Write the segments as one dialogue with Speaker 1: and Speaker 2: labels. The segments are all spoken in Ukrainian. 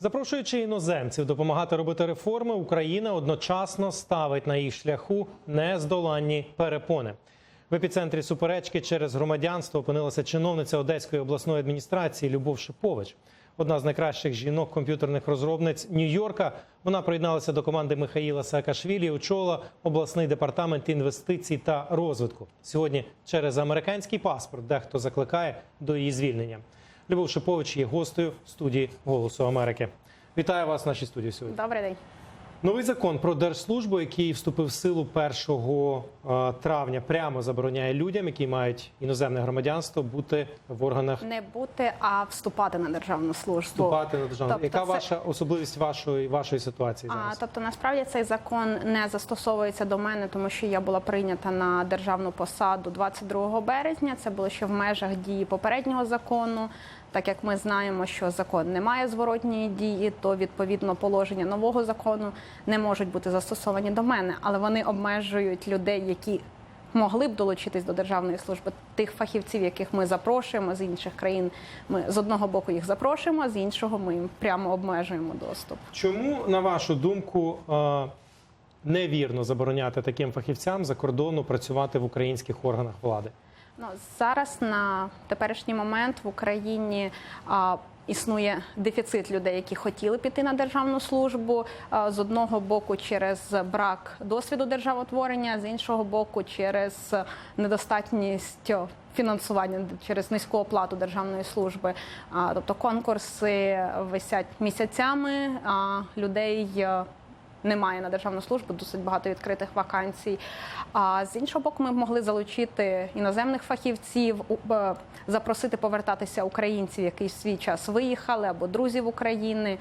Speaker 1: Запрошуючи іноземців допомагати робити реформи, Україна одночасно ставить на їх шляху нездоланні перепони. В епіцентрі суперечки через громадянство опинилася чиновниця Одеської обласної адміністрації Любов Шипович. Одна з найкращих жінок комп'ютерних розробниць Нью-Йорка. Вона приєдналася до команди Михаїла Саакашвілі, і очолила обласний департамент інвестицій та розвитку. Сьогодні через американський паспорт дехто закликає до її звільнення. Любов Шипович є гостею студії Голосу Америки. Вітаю вас в нашій студії сьогодні.
Speaker 2: Добрий день.
Speaker 1: Новий закон про держслужбу, який вступив в силу 1 е, травня, прямо забороняє людям, які мають іноземне громадянство, бути в органах
Speaker 2: Не бути, а вступати на державну службу.
Speaker 1: вступати на державну.
Speaker 2: Тобто
Speaker 1: Яка
Speaker 2: це-
Speaker 1: ваша особливість вашої вашої ситуації
Speaker 2: А, тобто, насправді цей закон не застосовується до мене, тому що я була прийнята на державну посаду 22 березня. Це було ще в межах дії попереднього закону. Так як ми знаємо, що закон не має зворотньої дії, то відповідно положення нового закону не можуть бути застосовані до мене, але вони обмежують людей, які могли б долучитись до державної служби тих фахівців, яких ми запрошуємо з інших країн. Ми з одного боку їх запрошуємо, а з іншого ми їм прямо обмежуємо доступ.
Speaker 1: Чому, на вашу думку, е, невірно забороняти таким фахівцям за кордону працювати в українських органах влади?
Speaker 2: Ну зараз на теперішній момент в Україні а, існує дефіцит людей, які хотіли піти на державну службу. А, з одного боку, через брак досвіду державотворення, з іншого боку, через недостатність фінансування через низьку оплату державної служби. А, тобто конкурси висять місяцями, а людей. Немає на державну службу, досить багато відкритих вакансій. А з іншого боку, ми б могли залучити іноземних фахівців, е, запросити повертатися українців, які в свій час виїхали, або друзів України,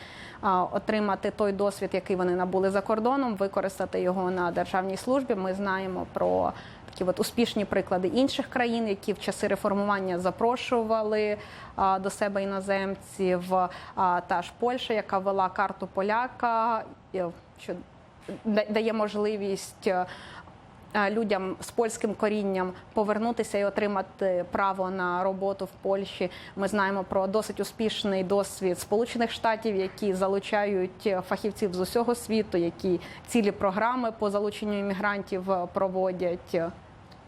Speaker 2: отримати той досвід, який вони набули за кордоном, використати його на державній службі. Ми знаємо про такі от успішні приклади інших країн, які в часи реформування запрошували а, до себе іноземців. А, та ж Польща, яка вела карту поляка, що дає можливість. е, е, Людям з польським корінням повернутися і отримати право на роботу в Польщі. Ми знаємо про досить успішний досвід Сполучених Штатів, які залучають фахівців з усього світу, які цілі програми по залученню іммігрантів е, проводять.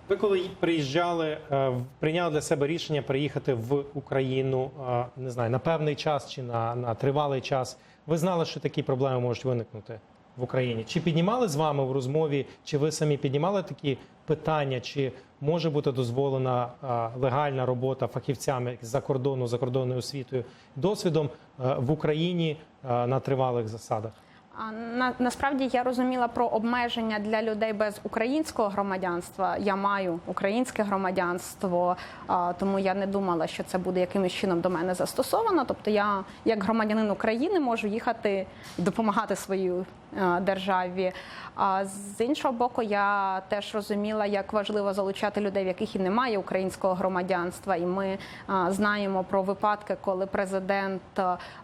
Speaker 1: Ви коли приїжджали, е, прийняли для себе рішення приїхати в Україну, е, не знаю, на певний час чи на, на тривалий час. Ви знали, що такі проблеми можуть виникнути в Україні? Чи піднімали з вами в розмові, чи ви самі піднімали такі питання, чи може бути дозволена е, легальна робота фахівцями за кордону, закордонною освітою, досвідом в Україні на тривалих засадах?
Speaker 2: На насправді я розуміла про обмеження для людей без українського громадянства. Я маю українське громадянство, тому я не думала, що це буде якимось чином до мене застосовано. Тобто, я, як громадянин України, можу їхати і допомагати своїй державі. А з іншого боку, я теж розуміла, як важливо залучати людей, в яких і немає українського громадянства. І ми знаємо про випадки, коли президент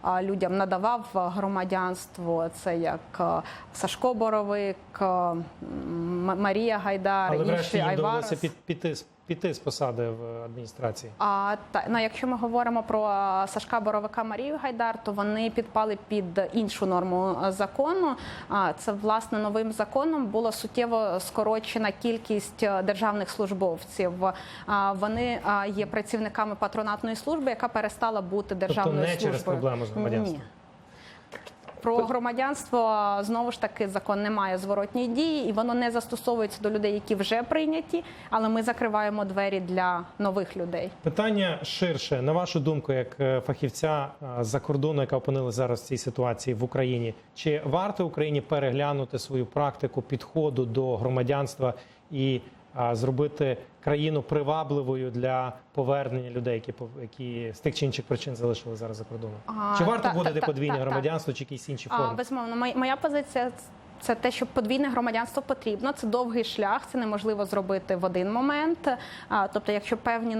Speaker 2: а, людям надавав громадянство. Це як Сашко Боровик, Марія Гайдар,
Speaker 1: Але
Speaker 2: інші Айварес.
Speaker 1: під, піти, з- піти з посади в адміністрації.
Speaker 2: А та ну, якщо ми говоримо про Сашка Боровика Марію Гайдар, то вони підпали під іншу норму закону. А це власне новим законом було суттєво скорочена кількість державних службовців. А вони є працівниками патронатної служби, яка перестала бути державною
Speaker 1: тобто не
Speaker 2: службою.
Speaker 1: через проблему з громадянством.
Speaker 2: Ні. Про громадянство знову ж таки закон не має зворотньої дії, і воно не застосовується до людей, які вже прийняті, але ми закриваємо двері для нових людей.
Speaker 1: Питання ширше, на вашу думку, як е, фахівця е, за кордону, яка опинилася зараз в цій ситуації в Україні, чи варто Україні переглянути свою практику підходу до громадянства і зробити країну привабливою для повернення людей, які які з тих чи інших причин залишили зараз за кордоном?
Speaker 2: А,
Speaker 1: Чи варто
Speaker 2: та-
Speaker 1: вводити
Speaker 2: та- та-
Speaker 1: подвійне
Speaker 2: та- та.
Speaker 1: громадянство чи якісь інші
Speaker 2: А,
Speaker 1: форми?
Speaker 2: безумовно, моя- позиція це те, що подвійне громадянство потрібно. Це довгий шлях, це неможливо зробити в один момент. Тобто, якщо певні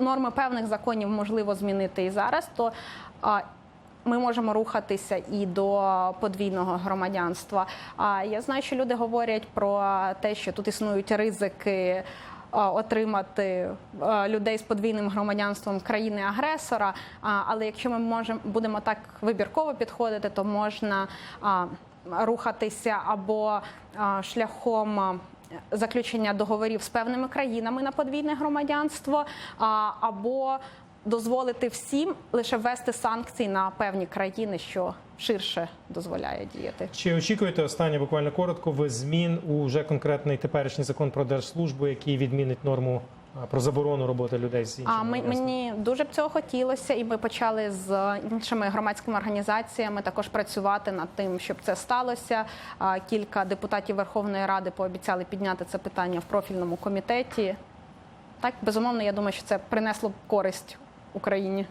Speaker 2: норми певних законів можливо змінити і зараз, то а, ми можемо рухатися і до подвійного громадянства. А я знаю, що люди говорять про те, що тут існують ризики отримати людей з подвійним громадянством країни-агресора. Але якщо ми можемо будемо так вибірково підходити, то можна рухатися або шляхом. Заключення договорів з певними країнами на подвійне громадянство, або дозволити всім лише ввести санкції на певні країни, що ширше дозволяє діяти.
Speaker 1: Чи очікуєте останнє буквально коротко ви змін у вже конкретний теперішній закон про держслужбу, який відмінить норму про заборону роботи людей з іншим
Speaker 2: А ми, мені дуже б цього хотілося, і ми почали з іншими громадськими організаціями також працювати над тим, щоб це сталося. Кілька депутатів Верховної Ради пообіцяли підняти це питання в профільному комітеті. Так, безумовно, я думаю, що це принесло б користь Україні.